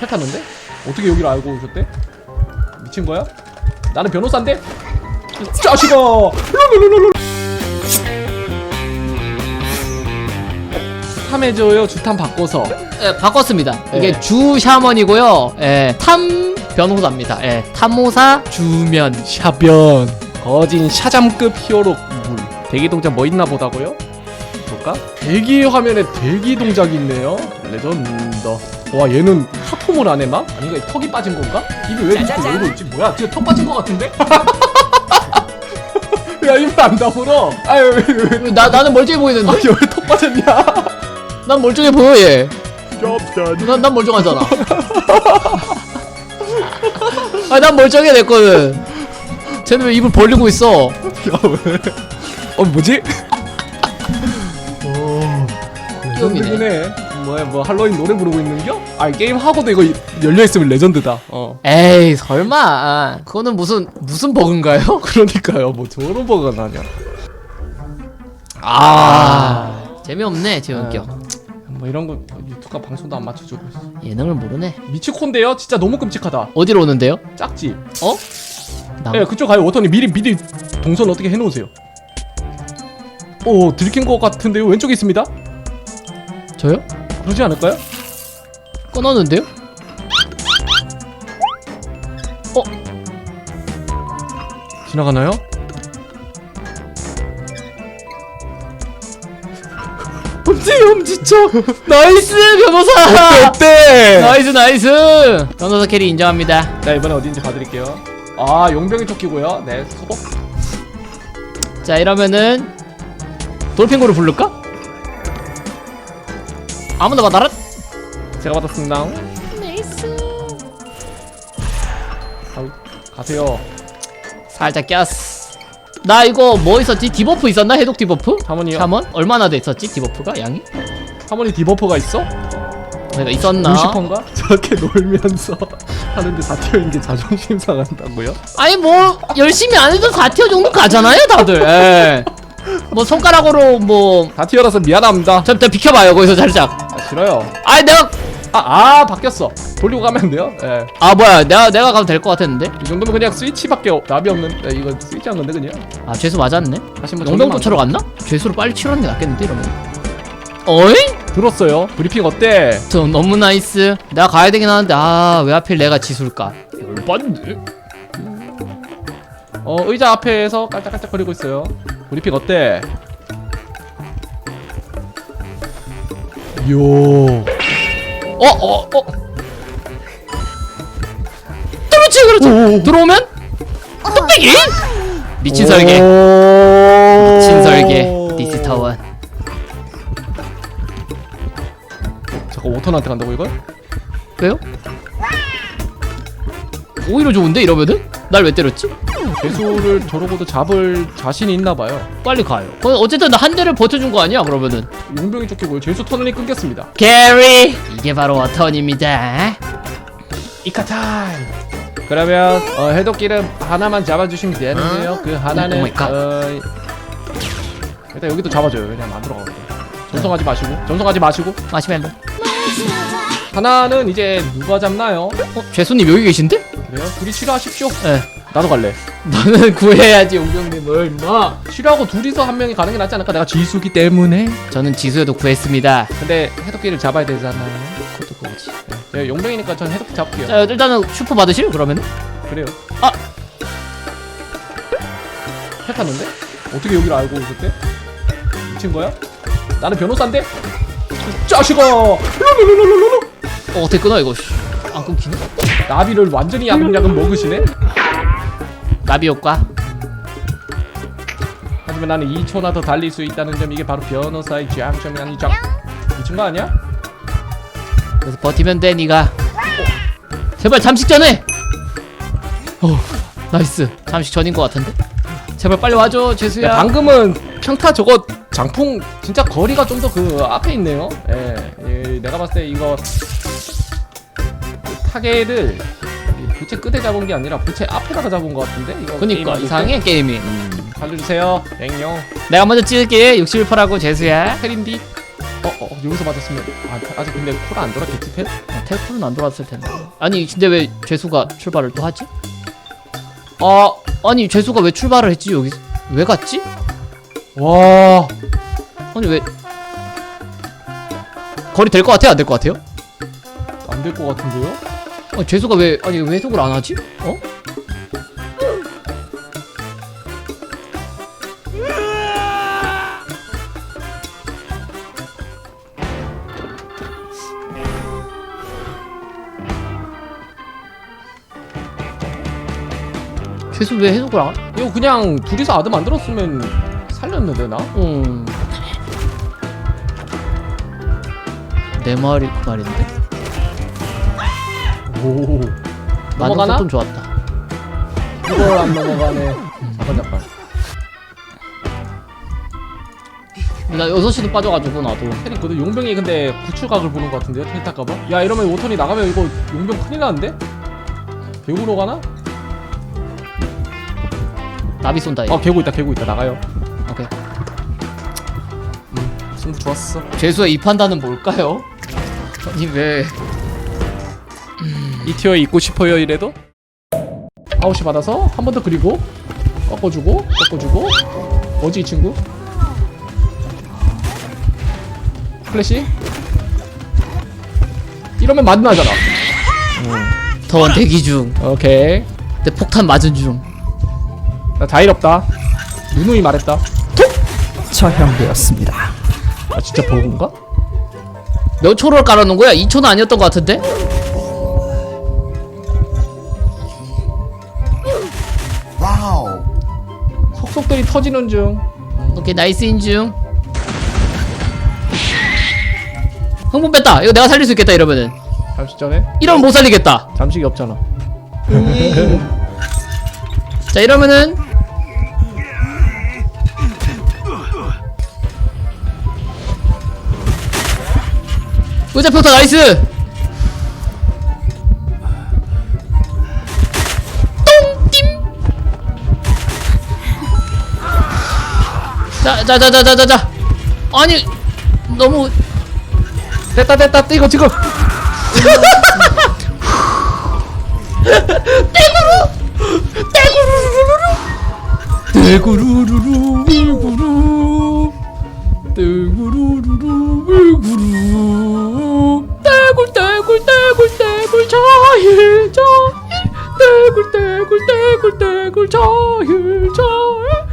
택하는데? 어떻게 여기를 알고 오셨대? 미친 거야? 나는 변호사인데? 자식아! 탐해줘요 주탐 바꿔서 예, 바꿨습니다. 이게 네. 주 샤먼이고요. 예, 탐 변호사입니다. 예, 탐호사 주면. 샤변 거진 샤잠급 히어로 물 대기 동작 뭐 있나 보다고요? 볼까? 대기 화면에 대기 동작이 있네요 레전드 와 얘는 하품을 안 해 막? 아니 이거 턱이 빠진 건가? 입이 왜 이렇게 열고 있지? 뭐야 뒤에 턱 빠진 거 같은데? 야 입을 안 다물어 아유 왜, 왜, 나 나는 멀쩡해 보이는데? 아니 왜턱 빠졌냐 난 멀쩡해 보여 얘. 난, 난 멀쩡하잖아. 아, 난 멀쩡해 내 거는. 쟤는 왜 입을 벌리고 있어? 야왜 어 뭐지? 오 귀염이네. 레전드네 뭐야 뭐 할로윈 노래 부르고 있는겨? 아 게임 하고도 이거 열려 있으면 레전드다 어 에이 설마. 그거는 무슨 무슨 버그인가요? 그러니까요 뭐 저런 버가 나냐 아 재미없네 재원격. 뭐 이런 거 유튜브가 방송도 안 맞춰주고 있어 예능을 모르네. 미치콘데요? 진짜 너무 끔찍하다 어디로 오는데요? 짝지 어? 나예 그쪽 가요 워터님 미리 미리 동선 어떻게 해놓으세요 오 들킨 것 같은데요 왼쪽에 있습니다 저요? 그러지 않을까요? 끊었는데요? 어? 지나가나요? 엄지 엄지쳐 나이스 변호사 어때 나이스 나이스 변호사 캐리 인정합니다 자 이번에 어딘지 봐드릴게요 아 용병이 토끼고요 네 수고 자 이러면은 돌핑고를 부를까? 아무나 받아라 제가 받았습니다 나이스 아유, 가세요 살짝 꼈어 나 이거 뭐 있었지? 디버프 있었나? 해독 디버프? 사모니요 샤먼? 얼마나 돼 있었지? 디버프가 양이? 사모니 디버퍼가 있어? 내가 있었나? 50%인가? 저렇게 놀면서 하는데 4티어인 게 자존심 상한다고요? 아니 뭐 열심히 안 해도 4티어 정도 가잖아요 다들 예. 뭐 손가락으로 뭐 4티어라서 미안합니다 잠깐 비켜봐요 거기서 살짝 아, 싫어요. 아니 내가 아, 아 바뀌었어. 돌리고 가면 안 돼요? 예. 아 뭐야. 내가 내가 가면 될것 같았는데? 이 정도면 그냥 스위치밖에 없- 답이 없는 예, 이거 스위치 한 건데 그냥? 아 죄수 맞았네? 다시 한번 용병도 쳐러 갔나? 죄수로 빨리 치러는 게 낫겠는데 이러면? 어이? 들었어요. 브리핑 어때? 저 너무 나이스. 내가 가야 되긴 하는데 아 왜 하필 내가 지술까? 열받네 어 의자 앞에서 깔짝깔짝거리고 있어요. 브리핑 어때? 요 어? 어? 어? 그렇지 그렇지 들어오면 뚝배기 미친 설계 미친 설계 디지타원 잠깐 워터한테 간다고 이걸? 왜요? 오히려 좋은데 이러면은? 날 왜 때렸지? 괴수를 저러고도 잡을 자신이 있나봐요. 빨리 가요. 어, 어쨌든 나한 대를 버텨준 거 아니야 그러면은? 용병이 쫓기고 죄수 터널이 끊겼습니다. 게리! 이게 바로 워턴입니다. 이카타임 그러면 어, 해독기름 하나만 잡아주시면 되는데요. 그 하나는 오 마이 갓. 어, 일단 여기도 잡아줘요. 왜냐면 안 들어가거든 전송하지 마시고. 전송하지 마시고. 마시멜로. 하나는 이제 누가 잡나요? 어? 죄수님 여기 계신데? 그래요? 둘이 치료하십시오. 예 나도 갈래 너는 구해야지 용병님을 임마 치료하고 둘이서 한 명이 가는 게 낫지 않을까? 내가 지수기 때문에 저는 지수에도 구했습니다 근데 해독기를 잡아야 되잖아요 그것도 그거지 네, 용병이니까 전 해독기 잡을게요 자 일단은 슈퍼 받으실 그러면 그래요 아! 택하는데? 어떻게 여기를 알고 오셨대? 미친 거야? 나는 변호사인데? 자식아! 룰루루루루루! 어 어떻게 끊어 이거 씨. 안 끊기네 나비를 완전히 야금야금 먹으시네? 나비 효과? 하지만 나는 2초나 더 달릴 수 있다는 점 이게 바로 변호사의 장점이 아니죠. 미친 거 아니야? 그래서 버티면 돼 니가. 어, 제발 잠식 전에! 어 나이스. 잠식 전인 것 같은데? 제발 빨리 와줘 죄수야. 야, 방금은 평타 저거 장풍 진짜 거리가 좀 더 그 앞에 있네요. 예, 예, 내가 봤을 때 이거 타겟을 이 부채 끝에 잡은 게 아니라 부채 앞에다가 잡은 것 같은데? 이거 그니까? 이상해 게임이. 음, 살려주세요. 앵용. 내가 먼저 찍을게. 61%라고 죄수야. 페린디. 어, 어, 여기서 맞았으면 아, 아직 근데 콜안 돌았겠지 텔? 어, 텔프는 안 돌았을 텐데. 아니 근데 왜 죄수가 출발을 또 하지? 아, 아니 죄수가 왜 출발을 했지 여기? 왜 갔지? 와, 아니 왜? 거리 될 것 같아요? 안 될 것 같아요? 안 될 것 같은데요? 아니 죄수가 왜 아니 왜 해석을 안 하지? 어? 죄수 왜 해석을 안? 이거 그냥 둘이서 아드 만들었으면 살렸는데 나? 음. 내 말이 그 말인데? 오, 넘어가나? 만족도 좀 좋았다. 이걸 안 넘어가네. 잠깐 잠깐. 나 6시도 빠져가지고 나도 텔 있거든. 용병이 근데 구출각을 보는 것 같은데요? 텔 탈까봐? 야 이러면 오턴이 나가면 이거 용병 큰일 나는데? 개구로 가나? 나비 쏜다 이거 아 개구 있다 개구 있다 나가요. 오케이 승부 좋았어. 죄수의 이 판단은 뭘까요? 아니 왜 이 티어에 있고 싶어요 이래도? 아웃이 받아서 한 번 더 그리고 꺾어주고 꺾어주고 뭐지 이 친구? 플래시? 이러면 만나잖아 더원 대기 중 오케이 내 폭탄 맞은 중 나 자이럽다 누누이 말했다 처형되었습니다. 아 진짜 버그인가? 몇 초를 깔아놓은 거야? 2초는 아니었던 것 같은데? 속속들이 터지는 중. 오케이 나이스인 중 흥분 뺐다. 이거 내가 살릴 수 있겠다 이러면은. 잠시 전에? 이러면 못 살리겠다. 잠식이 없잖아. 자 이러면은. 의자 평타 나이스 자자자자자자자. 아니 너무. 됐다 됐다. 이거 지금 떼구루루루 밀구루 떼구루루루 밀구루 떼굴 떼굴 떼굴 떼굴 자힐 자힐 떼굴 떼굴 떼굴 떼굴 자힐 자힐